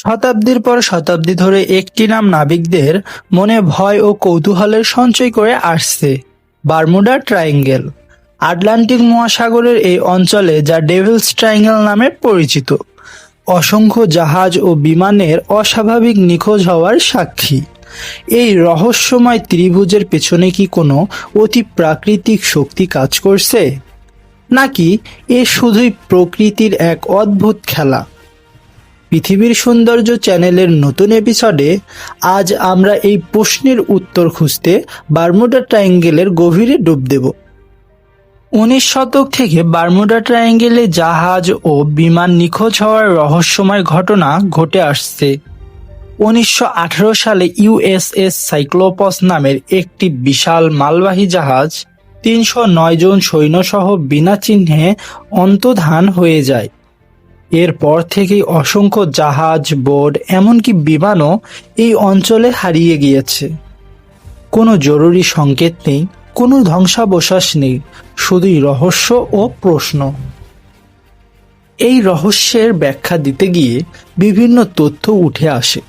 শতাব্দীর পর শতাব্দী ধরে একটি নাম নাবিকদের মনে ভয় ও কৌতূহলের সঞ্চয় করে আসছে, বারমুডা ট্রায়াঙ্গেল। আটলান্টিক মহাসাগরের এই অঞ্চলে যা ডেভিলস ট্রায়াঙ্গেল নামে পরিচিত। অসংখ্য জাহাজ ও বিমানের অস্বাভাবিক নিখোঁজ হওয়ার সাক্ষী। এই রহস্যময় ত্রিভুজের পেছনে কি কোনো অতি প্রাকৃতিক শক্তি কাজ করছে? নাকি এ শুধুই প্রকৃতির এক অদ্ভুত খেলা? পৃথিবীর সৌন্দর্য চ্যানেলের নতুন এপিসোডে আজ আমরা এই প্রশ্নের উত্তর খুঁজতে বারমুডা ট্রায়াঙ্গেলের গভীরে ডুব দেব। উনিশ শতক থেকে বারমুডা ট্রায়াঙ্গেলে জাহাজ ও বিমান নিখোঁজ হওয়ার রহস্যময় ঘটনা ঘটে আসছে। উনিশশো আঠারো সালে ইউএসএস সাইক্লোপস নামের একটি বিশাল মালবাহী জাহাজ তিনশো নয় জন সৈন্যসহ বিনা চিহ্নে অন্তধান হয়ে যায়। এরপর থেকেই অসংখ্য জাহাজ, বোট, এমনকি বিমানও এই অঞ্চলে হারিয়ে গিয়েছে। কোনো জরুরি সংকেত নেই, কোনো ধ্বংসাবশেষ নেই, শুধুই রহস্য ও প্রশ্ন। এই রহস্যের ব্যাখ্যা দিতে গিয়ে বিভিন্ন তথ্য উঠে আসে।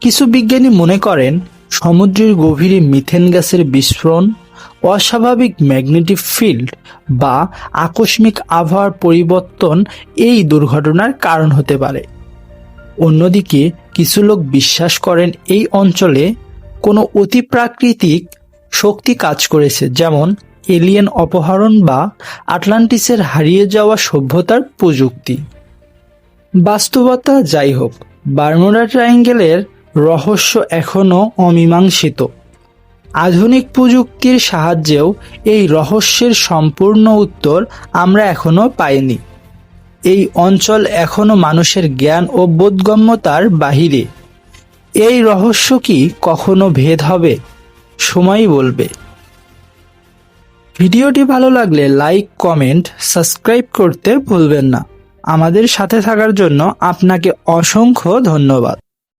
কিছু বিজ্ঞানী মনে করেন, সমুদ্রের গভীরে মিথেন গ্যাসের বিস্ফোরণ অস্বাভাবিক ম্যাগনেটিক ফিল্ড বা আকস্মিক আবহাওয়ার পরিবর্তন এই দুর্ঘটনার কারণ হতে পারে। অন্যদিকে, কিছু লোক বিশ্বাস করেন এই অঞ্চলে কোনো অতিপ্রাকৃতিক শক্তি কাজ করেছে, যেমন এলিয়েন অপহরণ বা আটলান্টিসের হারিয়ে যাওয়া সভ্যতার প্রযুক্তি। বাস্তবতা যাই হোক, বারমুডা ট্রায়াঙ্গেলের রহস্য এখনও অমীমাংসিত। আধুনিক প্রযুক্তির সাহায্যেও এই রহস্যের সম্পূর্ণ উত্তর আমরা এখনও পাইনি। এই অঞ্চল এখনও মানুষের জ্ঞান ও বোধগম্যতার বাহিরে। এই রহস্য কি কখনো ভেদ হবে? সময়ই বলবে। ভিডিওটি ভালো লাগলে লাইক, কমেন্ট, সাবস্ক্রাইব করতে ভুলবেন না। আমাদের সাথে থাকার জন্য আপনাকে অসংখ্য ধন্যবাদ।